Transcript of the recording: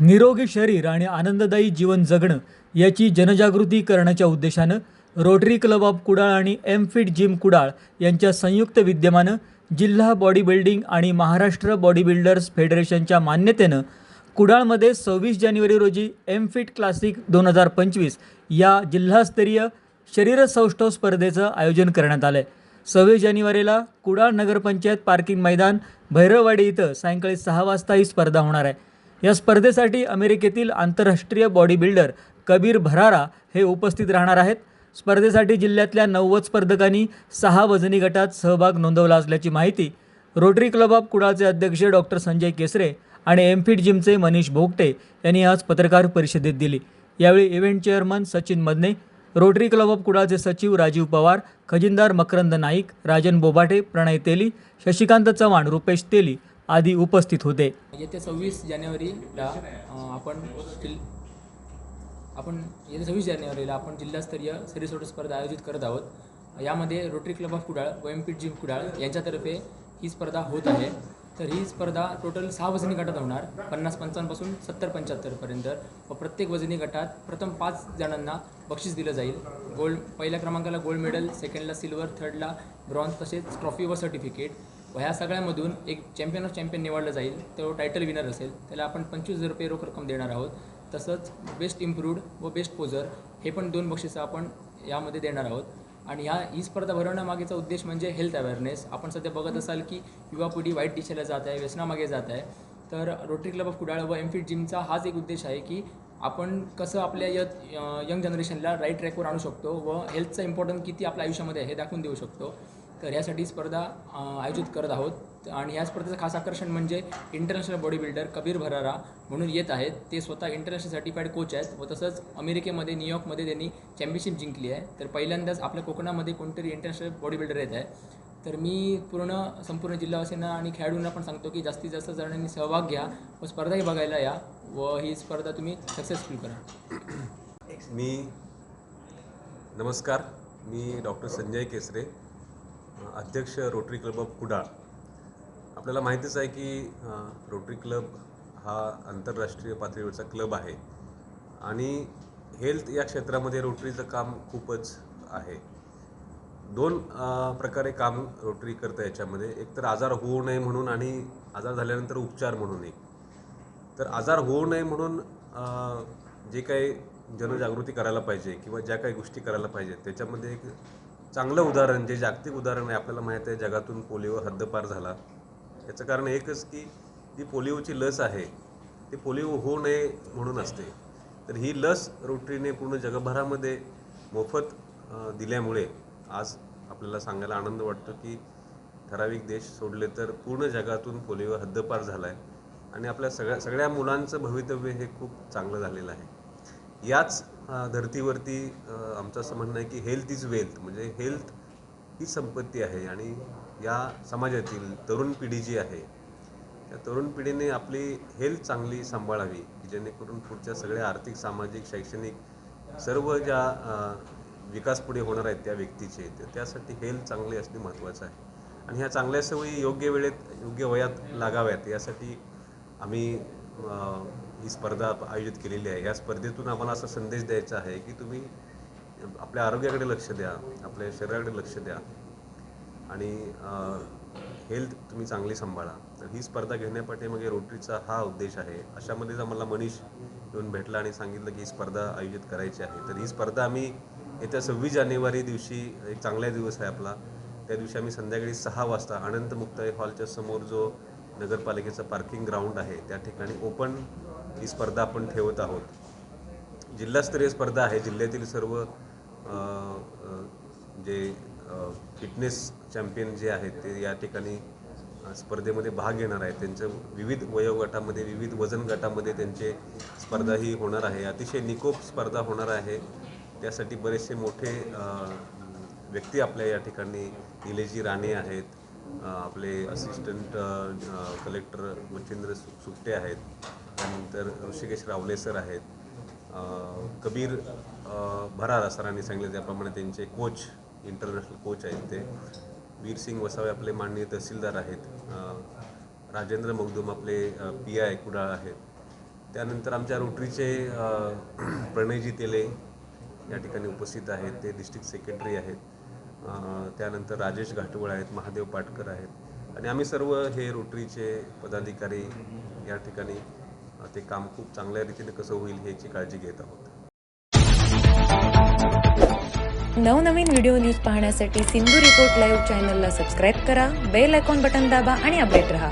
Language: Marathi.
निरोगी शरीर आणि आनंददायी जीवन जगणं याची जनजागृती करण्याच्या उद्देशानं रोटरी क्लब ऑफ कुडाळ आणि एम फिट जिम कुडाळ यांच्या संयुक्त विद्यमानं जिल्हा बॉडी बिल्डिंग आणि महाराष्ट्र बॉडी बिल्डर्स फेडरेशनच्या मान्यतेनं कुडाळमध्ये सव्वीस जानेवारी रोजी एम फिट क्लासिक दोन हजार पंचवीस या जिल्हास्तरीय शरीरसौष्ठव स्पर्धेचं आयोजन करण्यात आलं आहे सव्वीस जानेवारीला कुडाळ नगरपंचायत पार्किंग मैदान भैरववाडी इथं सायंकाळी सहा वाजता ही स्पर्धा होणार आहे. या स्पर्धेसाठी अमेरिकेतील आंतरराष्ट्रीय बॉडी बिल्डर कबीर भरारा हे उपस्थित राहणार आहेत. स्पर्धेसाठी जिल्ह्यातल्या नव्वद स्पर्धकांनी सहा वजनी गटात सहभाग नोंदवला असल्याची माहिती रोटरी क्लब ऑफ कुडाळचे अध्यक्ष डॉक्टर संजय केसरे आणि एमफिट जिमचे मनीष भोगटे यांनी आज पत्रकार परिषदेत दिली. यावेळी event chairman Sachin Madane Rotary club of कुडाळचे सचिव राजीव पवार खजिनदार मकरंद नाईक राजन बोबाटे प्रणय तेली शशिकांत चव्हाण रुपेश तेली आदी उपस्थित होते. म्हणजे येत्या सव्वीस जानेवारीला आपण आपण म्हणजे येत्या सव्वीस जानेवारीला आपण जिल्हास्तरीय सरीसोट स्पर्धा आयोजित करत आहोत. यामध्ये रोटरी क्लब ऑफ कुडाळ व एम जिम कुडाळ यांच्यातर्फे ही स्पर्धा होत आहे. तर ही स्पर्धा टोटल सहा वजनी गटात होणार. पन्नास पंचावन्नपासून सत्तर पंच्याहत्तरपर्यंत व प्रत्येक वजनी गटात प्रथम पाच जणांना बक्षीस दिलं जाईल. गोल्ड पहिल्या क्रमांकाला गोल्ड मेडल सेकंडला सिल्वर थर्डला ब्रॉन्झ तसेच ट्रॉफी व सर्टिफिकेट व ह्या सगळ्यामधून एक चॅम्पियन ऑफ चॅम्पियन निवडलं जाईल. तो टायटल विनर असेल. त्याला आपण पंचवीस हजार रुपये रोख रक्कम देणार आहोत. तसंच बेस्ट इम्प्रूव्ड व बेस्ट पोझर हे पण दोन बक्षिसं आपण यामध्ये देणार आहोत. आणि ह्या ही स्पर्धा भरवण्यामागेचा उद्देश म्हणजे हेल्थ अवेअरनेस आपण सध्या बघत असाल की युवा पिढी वाईट दिशेला जात आहे व्यसनामागे जात आहे. तर रोटरी क्लब ऑफ कुडाळ व एमफिट जिमचा हाच एक उद्देश आहे की आपण कसं आपल्या य यंग जनरेशनला राईट ट्रॅकवर आणू शकतो व हेल्थचं इम्पॉर्टन्स किती आपल्या आयुष्यामध्ये हे दाखवून देऊ शकतो. तर यासाठी स्पर्धा आयोजित करत आहोत. आणि या स्पर्धेचं खास आकर्षण म्हणजे international body builder Kabir Bharara म्हणून येत आहेत. ते स्वतः इंटरनॅशनल सर्टिफाईड कोच आहेत व तसंच अमेरिकेमध्ये न्यूयॉर्कमध्ये त्यांनी चॅम्पियनशिप जिंकली आहे. तर पहिल्यांदाच आपल्या कोकणामध्ये कोणतरी इंटरनॅशनल बॉडी बिल्डर येत आहे. तर मी पूर्ण संपूर्ण जिल्हावासींना आणि खेळाडूंना पण सांगतो की जास्तीत जास्त जणांनी सहभाग घ्या व स्पर्धाही बघायला या व ही स्पर्धा तुम्ही सक्सेसफुल करा. मी नमस्कार. मी डॉक्टर संजय केसरे. अध्यक्ष रोटरी क्लब ऑफ कुडाळ आपल्याला माहितीच आहे की रोटरी क्लब हा आंतरराष्ट्रीय पातळीवरचा क्लब आहे. आणि हेल्थ या क्षेत्रामध्ये रोटरीचं काम खूपच आहे. दोन प्रकारे काम रोटरी करतं याच्यामध्ये. एक तर आजार होऊ नये म्हणून आणि आजार झाल्यानंतर उपचार म्हणून एक. तर आजार होऊ नये म्हणून जे काही जनजागृती करायला पाहिजे किंवा ज्या काही गोष्टी करायला पाहिजेत त्याच्यामध्ये एक चांगलं उदाहरण जे जागतिक उदाहरण आहे आपल्याला माहीत आहे जगातून पोलिओ हद्दपार झाला. याचं कारण एकच की जी पोलिओची लस आहे. ती पोलिओ होऊ नये म्हणून असते. तर ही लस रोटरीने पूर्ण जगभरामध्ये मोफत दिल्यामुळे आज आपल्याला सांगायला आनंद वाटतो की ठराविक देश सोडले तर पूर्ण जगातून पोलिओ हद्दपार झाला आहे आणि आपल्या सगळ्या सगळ्या मुलांचं भवितव्य हे खूप चांगलं झालेलं आहे. याच अ, धर्तीवरती आमचं असं म्हणणं आहे की हेल्थ इज वेल्थ म्हणजे हेल्थ ही संपत्ती आहे आणि या समाजातील तरुण पिढी जी आहे त्या तरुण पिढीने आपली हेल्थ चांगली सांभाळावी की जेणेकरून पुढच्या सगळ्या आर्थिक सामाजिक शैक्षणिक सर्व ज्या विकास पुढे होणार आहेत त्या व्यक्तीचे तर त्यासाठी हेल्थ चांगली असणे महत्त्वाचं आहे. आणि ह्या चांगल्या सवयी योग्य वेळेत योग्य वयात लागाव्यात यासाठी आम्ही ही स्पर्धा आयोजित केलेली आहे. या स्पर्धेतून आम्हाला असा संदेश द्यायचा आहे की तुम्ही आपल्या आरोग्याकडे लक्ष द्या आपल्या शरीराकडे लक्ष द्या आणि हेल्थ तुम्ही चांगली सांभाळा. तर ही स्पर्धा घेण्यापाठीमागे रोटरीचा हा उद्देश आहे. अशामध्येच आम्हाला मनीष येऊन भेटला आणि सांगितलं की ही स्पर्धा आयोजित करायची आहे. तर ही स्पर्धा आम्ही येत्या सव्वीस जानेवारी दिवशी एक चांगला दिवस आहे आपला त्या दिवशी आम्ही संध्याकाळी सहा वाजता अनंत मुक्ताई हॉलच्या समोर जो नगरपालिकेचं पार्किंग ग्राउंड आहे त्या ठिकाणी ओपन ही स्पर्धा आपण ठेवत आहोत. जिल्हास्तरीय स्पर्धा आहे. जिल्ह्यातील सर्व जे फिटनेस चॅम्पियन जे आहेत ते या ठिकाणी स्पर्धेमध्ये भाग घेणार आहेत. त्यांचं विविध वयोगटामध्ये विविध वजन गटामध्ये त्यांचे स्पर्धा ही होणार आहे. अतिशय निकोप स्पर्धा होणार आहे. त्यासाठी बरेचसे मोठे व्यक्ती आपल्या या ठिकाणी निलेजी राणे आहेत. आपले असिस्टंट कलेक्टर मच्छिंद्र सु सुट्टे आहेत. त्यानंतर ऋषिकेश रावले सर आहेत. कबीर भरारा सरांनी सांगितलं त्याप्रमाणे त्यांचे कोच इंटरनॅशनल कोच आहेत ते. वीरसिंग वसावे आपले माननीय तहसीलदार आहेत. राजेंद्र मगदूम आपले पी आय कुडाळ आहेत. त्यानंतर आमच्या रोटरीचे प्रणयजी तेले या ठिकाणी उपस्थित आहेत. ते डिस्ट्रिक्ट सेक्रेटरी आहेत. त्यानंतर राजेश घाटवळ आहेत महादेव पाटकर आहेत. आणि आम्ही सर्व हे रोटरीचे पदाधिकारी या ठिकाणी ते काम खूप चांगल्या रीतीने कसं होईल ह्याची काळजी घेत आहोत. नवनवीन व्हिडिओ न्यूज पाहण्यासाठी सिंधू रिपोर्ट लाईव्ह चॅनलला सबस्क्राईब करा बेल आयकॉन बटन दाबा आणि अपडेट रहा.